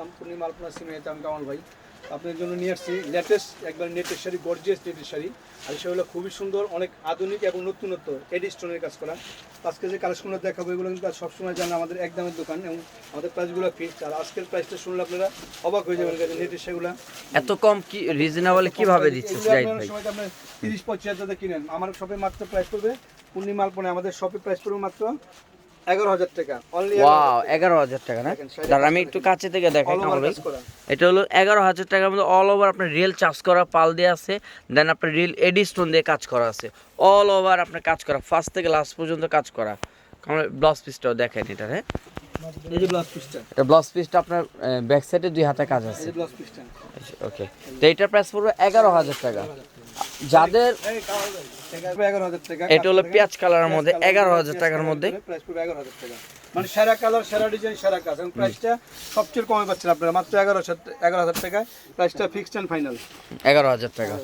সম্পূর্ণ মালপনা সিমে আমি কামাল ভাই। আপনার জন্য নিয়ে আসছি লেটেস্ট একবার নেটের শাড়ি গর্জিয়াস নেটের শাড়ি। আর সেগুলো খুবই সুন্দর অনেক আধুনিক এবং নতুনত্ব এডি স্টোনের কাজ করা। আজকে যে কালেকশনগুলো দেখাবো এগুলো কিন্তু সবসময় জানা আমাদের একদমের দোকান এবং আমাদের প্রাইসগুলো ফিক্সড আর আজকের প্রাইসটা শুনলে আপনারা অবাক হয়ে যাবেন নেটের সেগুলো এত কম কি রিজনেবল কীভাবে দিচ্ছে জাহিদ ভাই? সময় আপনি তিরিশ পঁচিশ হাজার কিনেন। আমার শপে মাত্র প্রাইস পড়বে পূর্ণিমা মালপনে আমাদের শপে প্রাইস পড়বে মাত্র এগারো হাজার টাকা। ওয়াও এগারো হাজার টাকা। না? দাঁড়া আমি একটু কাছে থেকে দেখাই এটা হলো এগারো হাজার টাকার মধ্যে অল ওভার আপনার রিয়েল চার্জ করা পাল দিয়ে আছে। দেন আপনার রিয়েল এডি স্টোন দিয়ে কাজ করা আছে। অল ওভার আপনার কাজ করা। ফার্স্ট থেকে লাস্ট পর্যন্ত কাজ করা। আমরা ব্লাউজ পিসটাও দেখেন এটা হ্যাঁ? এই যে ব্লাউজ পিসটা এটা ব্লাউজ পিসটা আপনার ব্যাক সাইডে দুই হাতে কাজ আছে। ব্লাউজ পিসটা ওকে তো এটার প্রাইস পড়বে এগারো হাজার টাকা। যাদের এটা হলো পেঁয়াজ কালারের মধ্যে এগারো হাজার টাকার মধ্যে। মানে সেরা কালার সেরা ডিজাইন সেরা কাজ। এবং প্রাইসটা সবচেয়ে কমে পাচ্ছেন আপনারা। মাত্র এগারো এগারো হাজার টাকায় প্রাইসটা ফিক্সড অ্যান্ড ফাইনাল এগারো হাজার টাকা।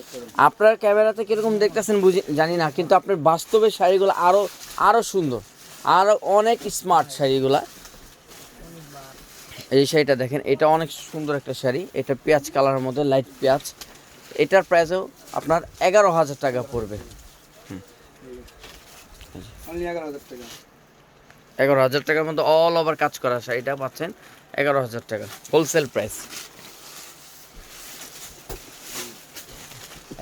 আপনার ক্যামেরাতে কীরকম দেখতেছেন বুঝি জানি না কিন্তু আপনার বাস্তবে শাড়িগুলো আরও আরও সুন্দর। আরও অনেক স্মার্ট শাড়িগুলা। এই শাড়িটা দেখেন এটা অনেক সুন্দর একটা শাড়ি। এটা পেঁয়াজ কালারের মধ্যে লাইট পেঁয়াজ। এটার প্রাইসও আপনার এগারো হাজার টাকা পড়বে। এগারো হাজার টাকার মধ্যে অল ওভার কাজ করা পাচ্ছেন এগারো হাজার টাকা হোলসেল প্রাইস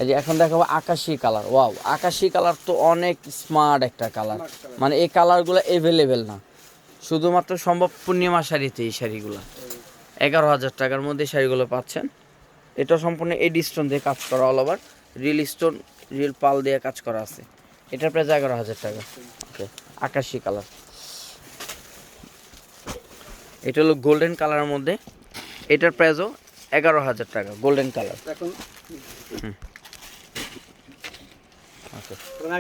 এই যে এখন দেখাবো আকাশি কালার ওয়াও আকাশি কালার তো অনেক স্মার্ট একটা কালার মানে এই কালারগুলো এভেলেবেল না। শুধুমাত্র সম্ভব পূর্ণিমা শাড়িতে এই শাড়িগুলো। এগারো হাজার টাকার মধ্যে শাড়িগুলো পাচ্ছেন। এটা সম্পূর্ণ এডি স্টোন দিয়ে কাজ করা all over real stone real পাল দিয়ে কাজ করা আছে। এটার প্রাইস এগারো হাজার টাকা। ওকে আকাশি কালার। এটা হলো গোল্ডেন কালারের মধ্যে। এটার প্রাইসও এগারো হাজার টাকা গোল্ডেন কালার। এখন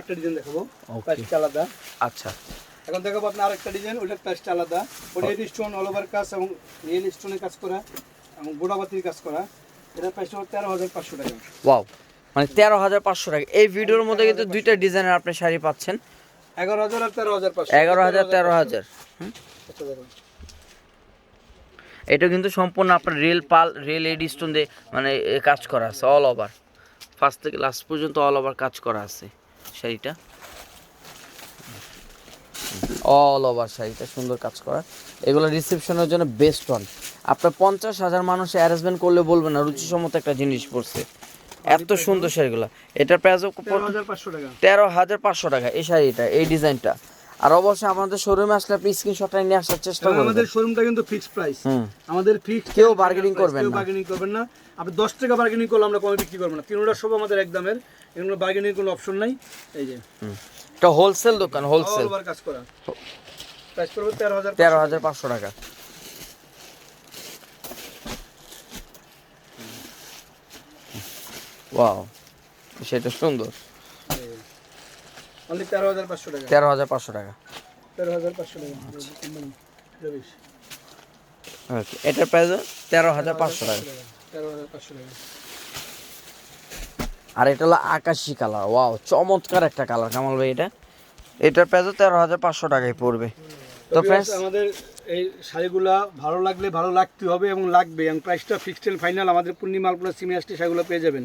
একটা ডিজাইন দেখাবো. প্রাইসটা আলাদা। আচ্ছা। এখন দেখাবো আপনার আরেকটা ডিজাইন ওটার প্রাইসটা আলাদা। ওটা স্টোন অল ওভার কাজ এবং রিয়েল স্টোনের কাজ করা এবং গোড়াবাতির কাজ করা। এটার প্রাইসটা হলো তেরো হাজার পাঁচশো টাকা। ওয়াও মানে তেরো হাজার পাঁচশো টাকা। এই ভিডিওর মধ্যে কিন্তু দুইটা ডিজাইনের আপনি শাড়ি পাচ্ছেন। এগারো হাজার আর তেরো হাজার এগারো হাজার তেরো হাজার? আচ্ছা এটা কিন্তু সম্পূর্ণ আপনার রেল পাল রেল এডি স্টোন দিয়ে মানে কাজ করা আছে অল ওভার ফার্স্ট থেকে লাস্ট পর্যন্ত অল ওভার কাজ করা আছে শাড়িটা। অল ওভার শাড়িটা সুন্দর কাজ করা। এগুলো রিসেপশনের জন্য বেস্ট ওয়ান আপনার পঞ্চাশ হাজার মানুষ অ্যারেঞ্জমেন্ট করলে বলবেন না রুচিসম্মত একটা জিনিস পড়ছে। এত সুন্দর শাড়িগুলো। এটার প্রাইসও তেরো হাজার পাঁচশো টাকা। টাকা এই শাড়িটা এই ডিজাইনটা। আর অবশ্যই আমাদের শোরুমে আসলে আপনি স্ক্রিনশটটা নিয়ে আসার চেষ্টা করবেন। আমাদের শোরুমটা কিন্তু ফিক্সড প্রাইস আমাদের ফিক্সড কেউ bargaining করবেন কেউ না। বার্গেনিং করবেন না। আপনি দশ টাকা বার্গেনিং করলে আমরা কমে বিক্রি করব না। তিনটা সব আমাদের একদমের এগুলো বার্গেনিং কোনো অপশন নাই। এই যে। এটা হোলসেল দোকান হোলসেল ওভার কাজ করা। প্রাইস করব তেরো হাজার তেরো হাজার পাঁচশো টাকা। ওয়াও সেটা সুন্দর। অনলি তেরো হাজার পাঁচশো টাকা। তেরো হাজার পাঁচশো টাকা। তেরো হাজার পাঁচশো টাকা। ওকে এটার প্রাইস তেরো হাজার পাঁচশো টাকা। তেরো হাজার পাঁচশো টাকা। আর এটা হলো আকাশি কালার। ওয়াও চমৎকার একটা কালার কামাল ভাই এটা। এটার প্রাইস তেরো হাজার পাঁচশো টাকায় পড়বে। তো ফ্রেন্ডস আমাদের এই শাড়িগুলো ভালো লাগলে ভালো লাগতে হবে এবং লাগবে। এবং প্রাইসটা ফিক্সড ফাইনাল আমাদের পূর্ণিমা আলপনা সিমে আসলে সেগুলো পেয়ে যাবেন।